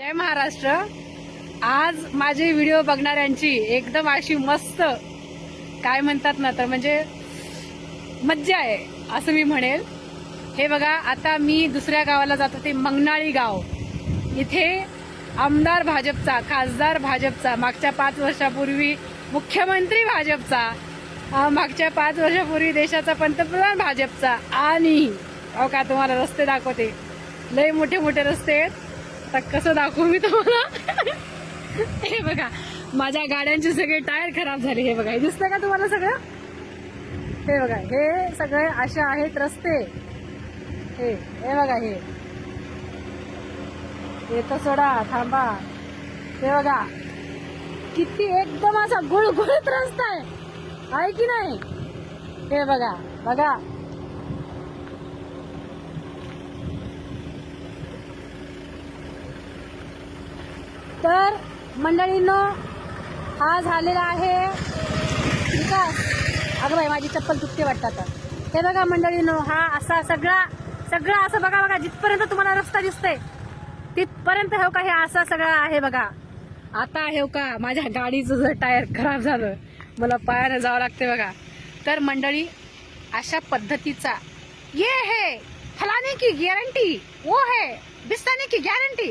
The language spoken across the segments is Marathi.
जय महाराष्ट्र. आज माझे व्हिडिओ बघणाऱ्यांची एकदम अशी मस्त काय म्हणतात ना तर म्हणजे मज्जा आहे असं मी म्हणेल. हे बघा आता मी दुसऱ्या गावाला जातो ते मंगनाळी गाव. इथे आमदार भाजपचा खासदार भाजपचा मागच्या पाच वर्षापूर्वी मुख्यमंत्री भाजपचा मागच्या पाच वर्षापूर्वी देशाचा पंतप्रधान भाजपचा आणि अहो का तुम्हाला रस्ते दाखवते. लय मोठे मोठे रस्ते आहेत. आता कसं दाखवू मी तुम्हाला? हे बघा माझ्या गाड्यांचे सगळे टायर खराब झाले हे बघा. हे दिसतंय का तुम्हाला सगळं? हे बघा हे सगळे असे आहेत रस्ते. हे हे बघा हे. येतं सोडा थांबा. हे बघा किती एकदम असा गुळगुळीत रस्ता आहे. आहे की नाही? हे बघा बघा. तर मंडळीनं हा झालेला आहे. विकास अगं बाई माझी चप्पल तुटते वाटतं हे बघा मंडळींनो हा असा सगळा सगळा असं बघा बघा जिथपर्यंत तुम्हाला रस्ता दिसतोय तिथपर्यंत हो का हे असा सगळा आहे बघा. आता हे का माझ्या गाडीचं जर टायर खराब झालं मला पायानं जावं लागते बघा. तर मंडळी अशा पद्धतीचा ये हे फलाने की गॅरंटी वो है बिस्ताने की गॅरंटी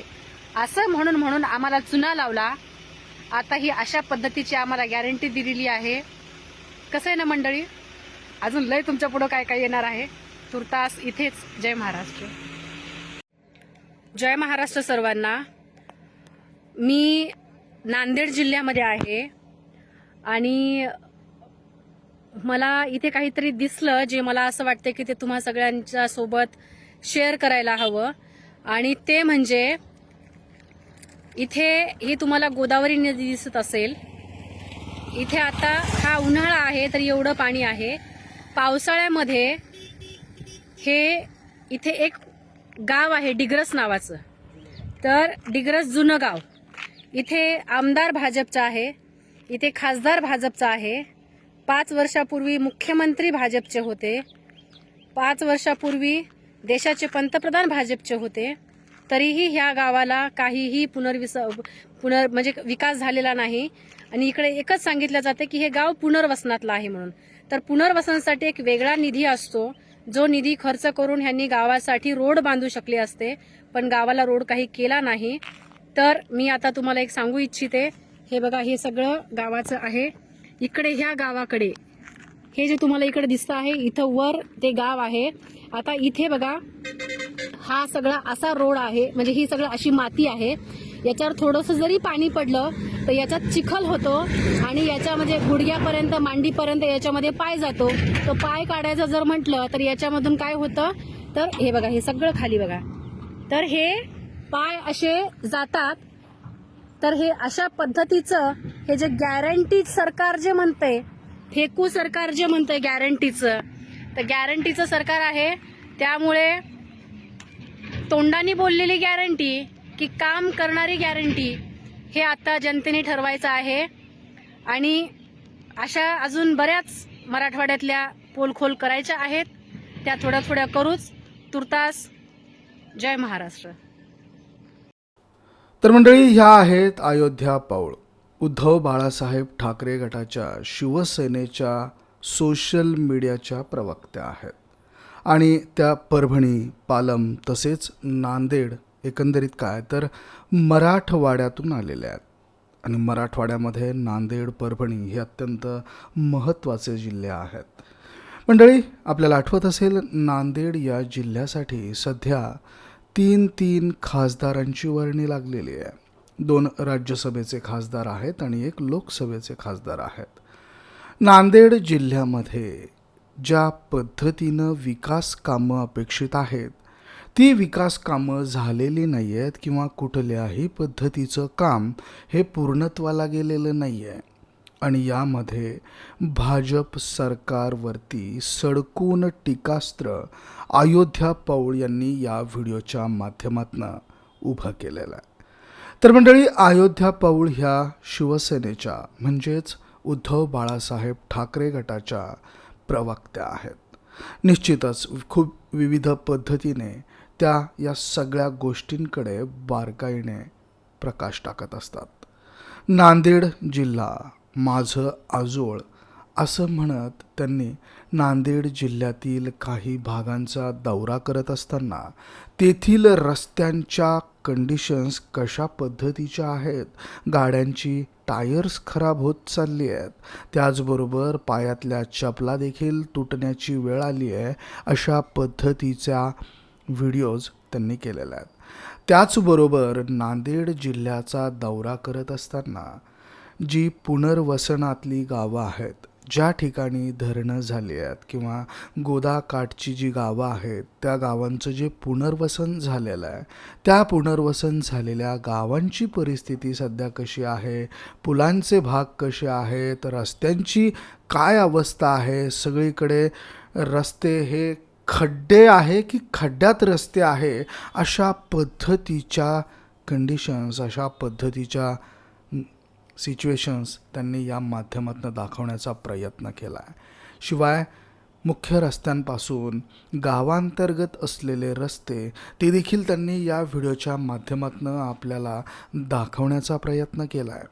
असं म्हणून म्हणून आम्हाला चुना लावला. आता ही अशा पद्धतीची आम्हाला गॅरंटी दिलेली आहे. कसं आहे ना मंडळी? अजून लय तुमच्या पुढं काय काय येणार आहे? तुर्तास इथेच. जय महाराष्ट्र. जय महाराष्ट्र सर्वांना. मी नांदेड जिल्ह्यामध्ये आहे. आणि मला इथे काहीतरी दिसलं जे मला असं वाटतं की ते तुम्हा सगळ्यांच्या सोबत शेअर करायला हवं. आणि ते म्हणजे इथे ही तुम्हाला गोदावरी नदी दिसत असेल. इथे आता हा उन्हाळा आहे तर एवढं पाणी आहे. पावसाळ्यामध्ये हे इथे एक गाव आहे डिग्रस नावाचं. तर डिग्रस जुनं गाव. इथे आमदार भाजपचा आहे इथे खासदार भाजपचा आहे. पाच वर्षापूर्वी मुख्यमंत्री भाजपचे होते. पाच वर्षापूर्वी देशाचे पंतप्रधान भाजपचे होते. तरीही ह्या गावाला काहीही पुनर्विस पुनर् म्हणजे विकास झालेला नाही. आणि इकडे एकच सांगितलं जाते की हे गाव पुनर्वसनातलं आहे म्हणून. तर पुनर्वसनासाठी एक वेगळा निधी असतो. जो निधी खर्च करून ह्यांनी गावासाठी रोड बांधू शकले असते पण गावाला रोड काही केला नाही. तर मी आता तुम्हाला एक सांगू इच्छिते. हे बघा हे सगळं गावाचं आहे. इकडे ह्या गावाकडे हे जे तुम्हाला इकडे दिसतं आहे इथं वर ते गाव आहे. आता इथे बघा हा सगळा असा रोड आहे म्हणजे ही सगळं अशी माती आहे. याच्यावर थोडंसं जरी पाणी पडलं तर याच्यात चिखल होतो आणि याच्या म्हणजे गुडघ्यापर्यंत मांडीपर्यंत याच्यामध्ये पाय जातो. तो पाय काढायचं जर म्हटलं तर याच्यामधून काय होतं? तर हे बघा हे सगळं खाली बघा. तर हे पाय असे जातात. तर हे अशा पद्धतीचं हे जे गॅरंटी सरकार जे म्हणते फेकू सरकार जे म्हणतंय गॅरंटीचं तर गॅरंटीचं सरकार आहे. त्यामुळे तोंडाने बोललेली गॅरंटी की काम करणारी गॅरंटी हे आता जनतेने ठरवायचं आहे. आणि अशा अजून बऱ्याच मराठवाड्यातल्या पोलखोल करायच्या आहेत. त्या थोड्या थोड्या करूच. तुर्तास जय महाराष्ट्र. तर मंडळी ह्या आहेत अयोध्या पाऊळ उद्धव बाळासाहेब ठाकरे गटाच्या शिवसेनेच्या सोशल मीडियाच्या प्रवक्त्या आहेत. आणि त्या परभणी पालम तसेच नांदेड एकंदरीत काय? तर मराठवाड्यातून आलेल्या आहेत. आणि मराठवाड्यामध्ये नांदेड परभणी हे अत्यंत महत्त्वाचे जिल्हे आहेत. मंडळी आपल्याला आठवत असेल नांदेड या जिल्ह्यासाठी सध्या तीन तीन खासदारांची वर्णी लागलेली आहे. दोन राज्यसभेचे खासदार आहेत आणि एक लोकसभेचे खासदार आहेत. नांदेड जिल्ह्यामध्ये ज्या पद्धतीनं विकास कामं अपेक्षित आहेत ती विकास कामं झालेली नाही आहेत किंवा कुठल्याही पद्धतीचं काम हे पूर्णत्वाला गेलेलं नाही आहे आणि यामध्ये भाजप सरकारवरती सडकून टीकास्त्र अयोध्या पौळ यांनी या व्हिडिओच्या माध्यमातून उभं केलेलं आहे. तर मंडळी अयोध्या पौळ ह्या शिवसेनेच्या म्हणजेच उद्धव बाळासाहेब ठाकरे गटाच्या प्रवक्त्या आहेत. निश्चितच खूप विविध पद्धतीने त्या या सगळ्या गोष्टींकडे बारकाईने प्रकाश टाकत असतात. नांदेड जिल्हा माझं आजोळ असं म्हणत त्यांनी नांदेड जिल्ह्यातील काही भागांचा दौरा करत असताना तेथील रस्त्यांच्या कंडिशन्स कशा पद्धतीच्या आहेत? गाड्यांची टायर्स खराब होत चालली आहेत. त्याचबरोबर पायातल्या चपला देखील तुटण्याची वेळ आली आहे अशा पद्धतीच्या व्हिडिओज त्यांनी केलेल्या आहेत. त्याचबरोबर नांदेड जिल्ह्याचा दौरा करत असताना जी पुनर्वसनातली गावं आहेत ज्या ठिकाणी धरणं झाली आहेत किंवा गोदाकाठची जी गावं आहेत त्या गावांचं जे पुनर्वसन झालेलं आहे त्या पुनर्वसन झालेल्या गावांची परिस्थिती सध्या कशी आहे पुलांचे भाग कसे आहेत रस्त्यांची काय अवस्था आहे सगळीकडे रस्ते हे खड्डे आहे की खड्ड्यात रस्ते आहे अशा पद्धतीच्या कंडिशन्स अशा पद्धतीच्या सिच्युएशन्स त्यांनी या माध्यमातून दाखवण्याचा प्रयत्न केला आहे. शिवाय मुख्य रस्त्यांपासून गावांतर्गत असलेले रस्ते ते देखील त्यांनी या व्हिडिओच्या माध्यमातून आपल्याला दाखवण्याचा प्रयत्न केला आहे.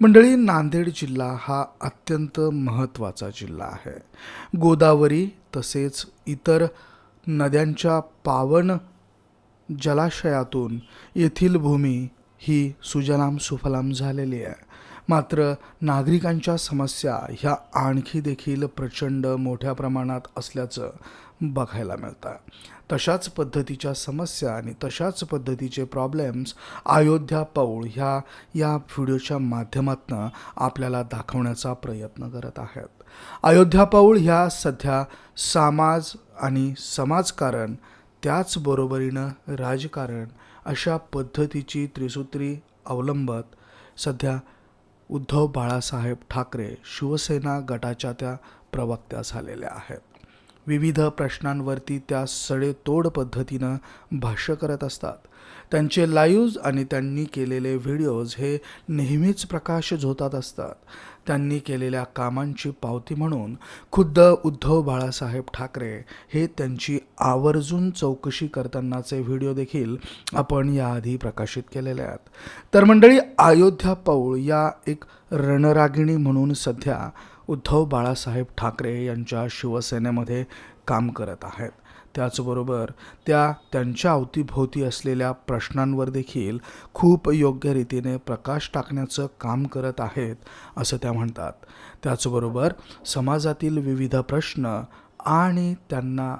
मंडळी नांदेड जिल्हा हा अत्यंत महत्त्वाचा जिल्हा आहे. गोदावरी तसेच इतर नद्यांच्या पावन जलाशयातून येथील भूमी ही सुजलाम सुफलाम झालेली आहे. मात्र नागरिकांच्या समस्या ह्या आणखी देखील प्रचंड मोठ्या प्रमाणात असल्याचं बघायला मिळतं. तशाच पद्धतीच्या समस्या आणि तशाच पद्धतीचे प्रॉब्लेम्स अयोध्या पौळ ह्या या व्हिडिओच्या माध्यमातून आपल्याला दाखवण्याचा प्रयत्न करत आहेत. अयोध्या पौळ ह्या सध्या समाज आणि समाजकारण त्याचबरोबरीनं राजकारण अशा पद्धतीची त्रिसूत्री अवलंबत सध्या उद्धव बाळासाहेब ठाकरे शिवसेना गटाच्या त्या प्रवक्त्या झालेल्या आहेत. विविध प्रश्नांवरती त्या सडेतोड पद्धतीनं भाष्य करत असतात. त्यांचे लाईव्ज आणि त्यांनी केलेले व्हिडिओज हे नेहमीच प्रकाश झोतात असतात. त्यांनी केलेल्या कामांची पावती म्हणून खुद्द उद्धव बाळासाहेब ठाकरे हे त्यांची आवर्जून चौकशी करतानाचे व्हिडिओ देखील आपण याआधी प्रकाशित केलेले आहेत. तर मंडळी अयोध्या पौळ या एक रणरागिणी म्हणून सध्या उद्धव बाळासाहेब ठाकरे यांच्या शिवसेनेमध्ये काम करत आहेत. त्याचबरोबर त्या त्यांच्या अवतीभोवती असलेल्या प्रश्नांवर देखील खूप योग्य रीतीने प्रकाश टाकण्याचं काम करत आहेत असं त्या म्हणतात. त्याचबरोबर समाजातील विविध प्रश्न आणि त्यांना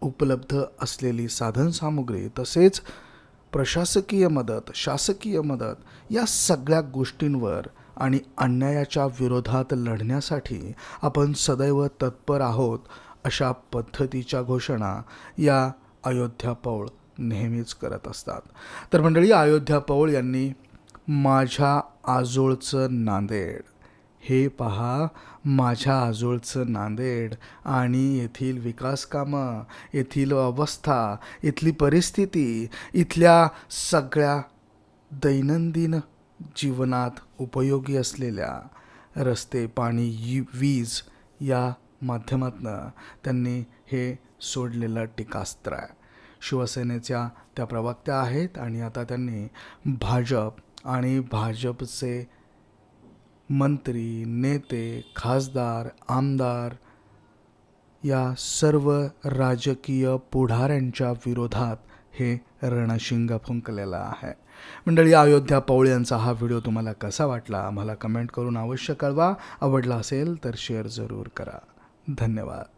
उपलब्ध असलेली साधनसामुग्री तसेच प्रशासकीय मदत शासकीय मदत या सगळ्या गोष्टींवर आणि अन्यायाच्या विरोधात लढण्यासाठी आपण सदैव तत्पर आहोत अशा पद्धतीच्या घोषणा या अयोध्या पौळ नेहमीच करत असतात. तर मंडळी अयोध्या पौळ यांनी माझ्या आजोळचं नांदेड हे पहा माझ्या आजोळचं नांदेड आणि येथील विकासकामं येथील अवस्था इथली परिस्थिती इथल्या सगळ्या दैनंदिन जीवनात उपयोगी असलेल्या रस्ते पाणी यी- वीज या माध्यमातनं त्यांनी हे सोडलेलं टीकास्त्र आहे. शिवसेनेच्या त्या प्रवक्त्या आहेत आणि आता त्यांनी भाजप आणि भाजपचे मंत्री नेते खासदार आमदार या सर्व राजकीय पुढाऱ्यांच्या विरोधात हे रणशिंग फुंकलेलं आहे. मंडळी अयोध्या पौळ यांचा हा व्हिडिओ तुम्हाला कसा वाटला? आम्हाला कमेंट करून अवश्य कळवा. आवडला असेल तर शेअर जरूर करा. धन्यवाद.